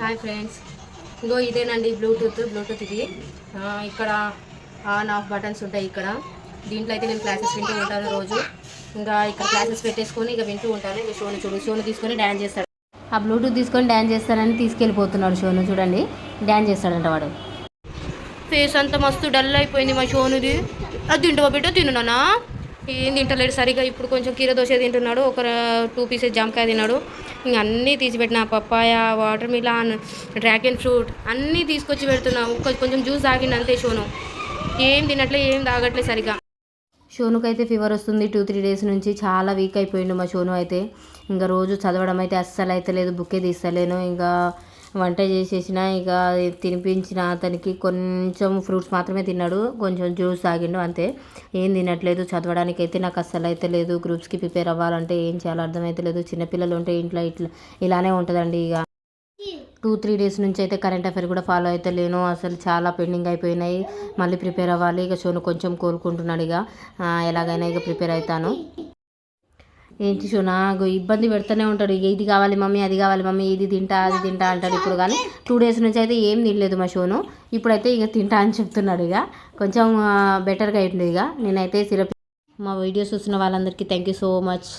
Hi friends. ఇంకో ఇదేనండి Bluetooth Bluetooth ఇది. ఇక్కడ ఆన్ ఆఫ్ బటన్స్ ఉంటాయి ఇక్కడ. దీంట్లో అయితే నేను క్లాసెస్ వింటూ ఉంటాను రోజు. ఇంకా ఇక్కడ క్లాసెస్ పెట్టేసుకొని ఇక వింటూ ఉంటాను. ఇక షోను చూడు షోను తీసుకొని డ్యాన్స్ చేస్తాడు. ఆ బ్లూటూత్ తీసుకొని డ్యాన్స్ చేస్తానని తీసుకెళ్ళిపోతున్నాడు షోను చూడండి. డ్యాన్స్ చేస్తాడంట వాడు. ఫేస్ అంతా మస్తు డల్ అయిపోయింది మా షోనుది. అది తింటావా బిడ్డ? తిన్నానా ఏం తింటలేడు. సరిగా ఇప్పుడు కొంచెం కీర దోశ తింటున్నాడు ఒక టూ పీసెస్ జామకాయ తిన్నాడు. ఇంక అన్నీ తీసిపెట్టిన papaya watermelon dragon fruit అన్నీ తీసుకొచ్చి పెడుతున్నా. ఒక్క కొంచెం జ్యూస్ తాగిండు అంతే షోను. ఏం తినట్లే ఏం తాగట్లే సరిగా షోనుకు అయితే ఫీవర్ వస్తుంది. టూ త్రీ డేస్ నుంచి చాలా వీక్ అయిపోయిండు మా షోను అయితే. ఇంకా రోజు చదవడం అయితే అస్సలు అయితే లేదు బుక్కే తీస్తలేను. ఇంకా వంట చేసేసిన ఇక తినిపించిన అతనికి కొంచెం ఫ్రూట్స్ మాత్రమే తిన్నాడు. కొంచెం జ్యూస్ తాగిండు అంతే. ఏం తినట్లేదు. చదవడానికి అయితే నాకు అస్సలు అయితే లేదు. గ్రూప్స్కి ప్రిపేర్ అవ్వాలంటే ఏం చేయాలో అర్థమైతే లేదు చిన్నపిల్లలు ఉంటే ఇంట్లో ఇట్లా ఇలానే ఉంటుందండి ఇక. టూ త్రీ డేస్ నుంచి అయితే కరెంట్ అఫైర్ కూడా ఫాలో అయితే లేను. అసలు చాలా పెండింగ్ అయిపోయినాయి. మళ్ళీ ప్రిపేర్ అవ్వాలి. ఇక షోను కొంచెం కోలుకుంటున్నాడు ఇక. ఎలాగైనా ఇక ప్రిపేర్ అవుతాను. ఏంటి నాకు ఇబ్బంది పెడుతూనే ఉంటాడు. ఇక ఇది కావాలి మమ్మీ అది కావాలి మమ్మీ ఇది తింటా అది తింటా అంటాడు ఇప్పుడు కానీ టూ డేస్ నుంచి అయితే ఏం తినలేదు మా షోను. ఇప్పుడైతే ఇక తింటా అని చెప్తున్నాడు ఇక కొంచెం బెటర్గా అయింది ఇక నేనైతే సిరప్ మా వీడియోస్ చూసిన వాళ్ళందరికీ థ్యాంక్ యూ సో మచ్